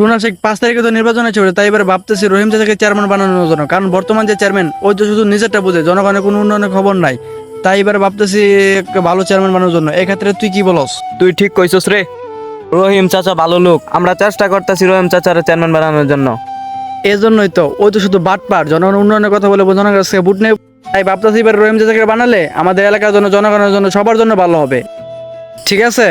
শুনা শেখ পাঁচ তারিখে তো নির্বাচন আছে তাই এবার ভাবতেছি রহিম চাচাকে চেয়ারম্যান বানানোর জন্য। কারণ বর্তমান যে চেয়ারম্যান ওই তো শুধু নিজেরটা বুঝে জনগণের কোনো উন্নয়নের খবর নাই। তাই এবার ভাবতেছি একটা ভালো চেয়ারম্যান বানানোর জন্য। এক্ষেত্রে তুই কি বলস? তুই ঠিক কইছস রে। রহিম চাচা ভালো লোক আমরা চেষ্টা করতেছি রহিম চাচার চেয়ারম্যান বানানোর জন্য। এই জন্যই তো ওই তো শুধু বাটপার জনগণ উন্নয়নের কথা বলে জনগণের কাছ বুট নেই। তাই ভাবতেছি এবার রহিম চাচাকে বানালে আমাদের এলাকার জন্য জনগণের জন্য সবার জন্য ভালো হবে। ঠিক আছে?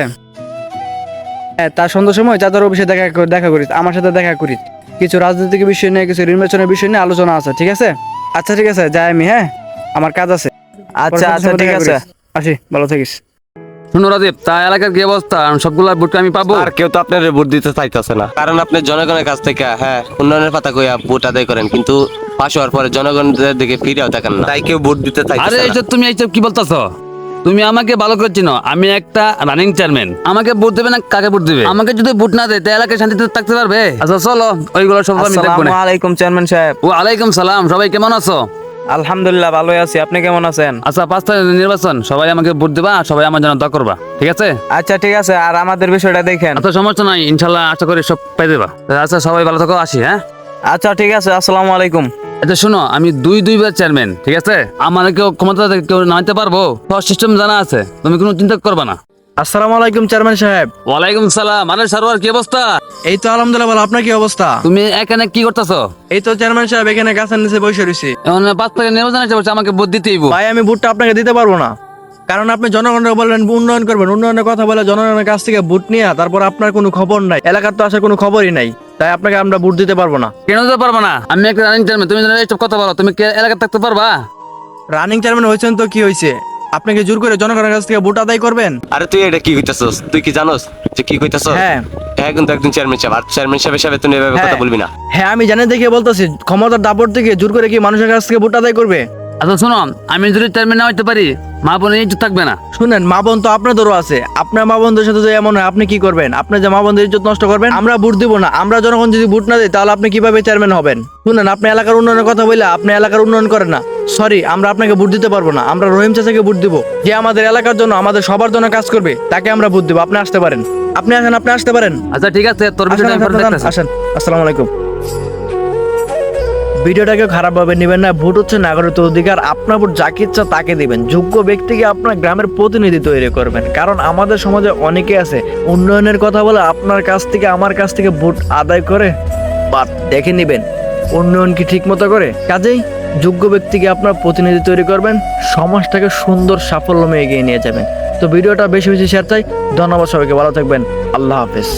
হ্যাঁ তার সন্ধ্যার সময় চাচার অফিসে দেখা দেখা করিস আমার সাথে দেখা করিস কিছু রাজনৈতিক বিষয় নিয়ে কিছু নির্বাচনের বিষয় নিয়ে আলোচনা আছে ঠিক আছে? আচ্ছা ঠিক আছে যাই আমি হ্যাঁ? আমার কাজ আছে। আচ্ছা আচ্ছা ঠিক আছে। আসি ভালো থাকিস। শুনো রাজীব তা এলাকার কি অবস্থা? সবগুলা ভোট আমি পাবো? আর কেউ তো আপনার ভোট দিতে চাইতেছে না। কারণ আপনি জনগণের কাছ থেকে হ্যাঁ উন্নয়নের কথা কইয়া ভোট আদায় করেন কিন্তু পাশ হওয়ার পরে জনগণের দিকে ফিরেও দেখেন না। তাই কেউ ভোট দিতে আরে চাইতেছে না। এইসব তুমি এইসব কি বলতেছ? তুমি আমাকে ভালো করে চিনো আমি একটা রানিং চেয়ারম্যান আমাকে ভোট দেবে না কাকে ভোট দেবে? আমাকে যদি ভোট না দেয় তাহলে এলাকায় শান্তিতে থাকতে পারবে? আচ্ছা চলো ওইগুলো সব আমি দেখব আসসালামু না আলাইকুম চেয়ারম্যান সাহেব। ও আলাইকুম সালাম সবাই কেমন আছো? আলহামদুলিল্লাহ ভালোই আছি। আপনি কেমন আছেন? আচ্ছা পাঁচ তারিখ নির্বাচন সবাই আমাকে ভোট দেবা আর সবাই আমার জন্য দোয়া করবা ঠিক আছে? আচ্ছা ঠিক আছে। আর আমাদের বিষয়টা দেখেন। আচ্ছা সমস্যা নাই ইনশাল্লাহ আশা করি সব পাই দেবা আচ্ছা সবাই ভালো থাকো আসি হ্যাঁ? আচ্ছা ঠিক আছে আসসালামু আলাইকুম। আচ্ছা শোনো আমি দুই দুইবার চেয়ারম্যান ঠিক আছে? আমার কেউ ক্ষমতা কেউ নামাইতে পারব? সব সিস্টেম জানা আছে তুমি কোনো চিন্তা করবা না। আসসালামু আলাইকুম চেয়ারম্যান সাহেব। ওয়ালাইকুম সালাম আরে সারোয়ার কি অবস্থা? এই তো আলহামদুলিল্লাহ ভালো আপনার কি অবস্থা? তুমি এখানে কি করতেছো? এই তো চেয়ারম্যান সাহেব এখানে গাছের নিচে বসে রয়েছি। এখন পাঁচ থেকে নির্বাচন আছে বলছে আমাকে ভোট দিতেই ভাই আমি ভোটটা আপনাকে দিতে পারব না। কারণ আপনি জনগণের বললেন উন্নয়ন করবেন। উন্নয়নের কথা বলে জনগণের কাছ থেকে ভোট নিয়ে তারপর আপনার কোনো খবর নাই। এলাকার তো আসার কোনো খবরই নাই। তাই আপনাকে আমরা ভোট দিতে পারব না। কেন দিতে পারব না? আমি একটা রানিং চেয়ারম্যান তুমি যেন এইসব কথা বলো তুমি কি এলাকায় থাকতে পারবা? রানিং চেয়ারম্যান হয়েছেন তো কি হয়েছে? আপনি কি জোর করে জনগণের কাছ থেকে ভোট আদায় করবেন? আরে তুই এটা কি কইতাছস? তুই কি জানোস যে কি কইতাছস? হ্যাঁ। হ্যাঁ কিন্তু একজন চেয়ারম্যান সাহেব আর চেয়ারম্যান সাহেব হিসাবে তুই এভাবে কথা হ্যাঁ। বলবি না। হ্যাঁ আমি জানি দেখে বলতেছি ক্ষমতার দাপট থেকে জোর করে কি মানুষের কাছ থেকে ভোট আদায় করবে? আচ্ছা শোনো আমি যদি চেয়ারম্যান না হইতে পারি মা বোন ইজ্জত থাকবে না। শুনেন মা বোন তো আপনাদেরও আছে। আপনার মা বোনদের সাথে যদি এমন হয় আপনি কি করবেন? আপনি যে মা বোনদের ইজ্জত নষ্ট করবেন আমরা ভোট দিব না। আমরা জনগণ যদি ভোট না দিই তাহলে আপনি কীভাবে চেয়ারম্যান হবেন? শুনেন আপনি এলাকার উন্নয়নের কথা বলে আপনি এলাকার উন্নয়ন করেন না। সরি আমরা আপনাকে ভোট দিতে পারব না। আমরা রহিম চাচাকে ভোট দিব। যে আমাদের এলাকার জন্য আমাদের সবার জন্য কাজ করবে তাকে আমরা ভোট দিব। আপনি আসতে পারেন। আপনি আসেন আপনি আসতে পারেন। আচ্ছা ঠিক আছে তোর আসেন। আসেন। আসসালামু আলাইকুম। ভিডিওটাকে খারাপভাবে নেবেন না, ভোট হচ্ছে নাগরিকত্ব অধিকার, আপনার ভোট যাকে ইচ্ছা তাকে দিবেন। যোগ্য ব্যক্তিকে আপনার গ্রামের প্রতিনিধি তৈরি করবেন। কারণ আমাদের সমাজে অনেকে আছে, উন্নয়নের কথা বলে আপনার কাছ থেকে, আমার কাছ থেকে ভোট আদায় করে বাট দেখে নেবেন। উন্নয়ন কি ঠিক মতো করে? কাজেই যোগ্য ব্যক্তিকে আপনার প্রতিনিধি তৈরি করবেন, সমাজটাকে সুন্দর সাফল্যমে এগিয়ে নিয়ে যাবেন। তো ভিডিওটা বেশি বেশি শেয়ার চাই। ধন্যবাদ সবাইকে, ভালো থাকবেন। আল্লাহ হাফেজ।